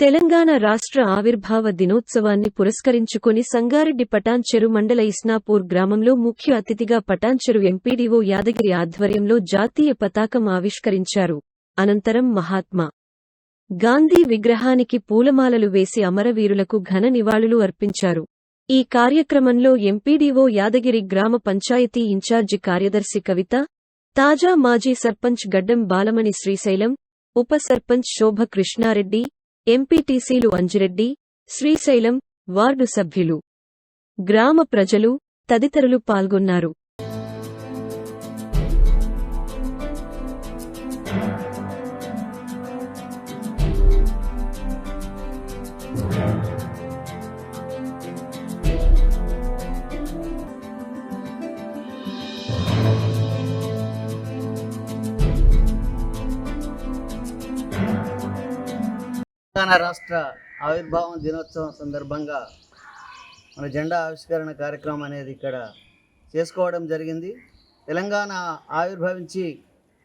తెలంగాణ రాష్ట్ర ఆవిర్భావ దినోత్సవాన్ని పురస్కరించుకుని సంగారెడ్డి పటాన్చెరు మండల ఇస్నాపూర్ గ్రామంలో ముఖ్య అతిథిగా పటాన్చెరు ఎంపీడీఓ యాదగిరి ఆధ్వర్యంలో జాతీయ పతాకం ఆవిష్కరించారు. అనంతరం మహాత్మా గాంధీ విగ్రహానికి పూలమాలలు వేసి అమరవీరులకు ఘన నివాళులు అర్పించారు. ఈ కార్యక్రమంలో ఎంపీడీఓ యాదగిరి గ్రామ పంచాయతీ ఇన్ఛార్జి కార్యదర్శి కవిత తాజా మాజీ సర్పంచ్ గడ్డం బాలమణి శ్రీశైలం ఉప సర్పంచ్ శోభ కృష్ణారెడ్డి ఎంపీటీసీలు అంజిరెడ్డి శ్రీశైలం వార్డు సభ్యులు. గ్రామ ప్రజలు తదితరులు పాల్గొన్నారు. తెలంగాణ రాష్ట్ర ఆవిర్భావం దినోత్సవం సందర్భంగా మన జెండా ఆవిష్కరణ కార్యక్రమం అనేది ఇక్కడ చేసుకోవడం జరిగింది. తెలంగాణ ఆవిర్భవించి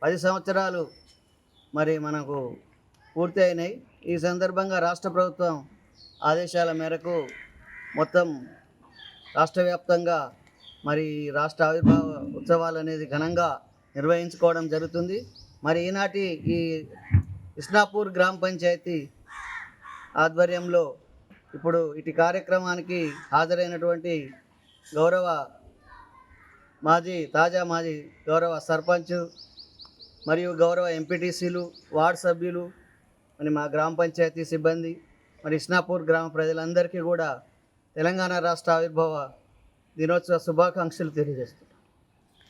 పది సంవత్సరాలు మరి మనకు పూర్తి అయినాయి. ఈ సందర్భంగా రాష్ట్ర ప్రభుత్వం ఆదేశాల మేరకు మొత్తం రాష్ట్ర వ్యాప్తంగా మరి రాష్ట్ర ఆవిర్భావ ఉత్సవాలు అనేది ఘనంగా నిర్వహించుకోవడం జరుగుతుంది. మరి ఈనాటి ఈ ఇస్నాపూర్ గ్రామ పంచాయతీ ఆధ్వర్యంలో ఇప్పుడు ఇటు కార్యక్రమానికి హాజరైనటువంటి గౌరవ మాజీ తాజా మాజీ గౌరవ సర్పంచ్ మరియు గౌరవ ఎంపీటీసీలు వార్డు సభ్యులు మరి మా గ్రామ పంచాయతీ సిబ్బంది మరి ఇస్నాపూర్ గ్రామ ప్రజలందరికీ కూడా తెలంగాణ రాష్ట్ర ఆవిర్భావ దినోత్సవ శుభాకాంక్షలు తెలియజేస్తాం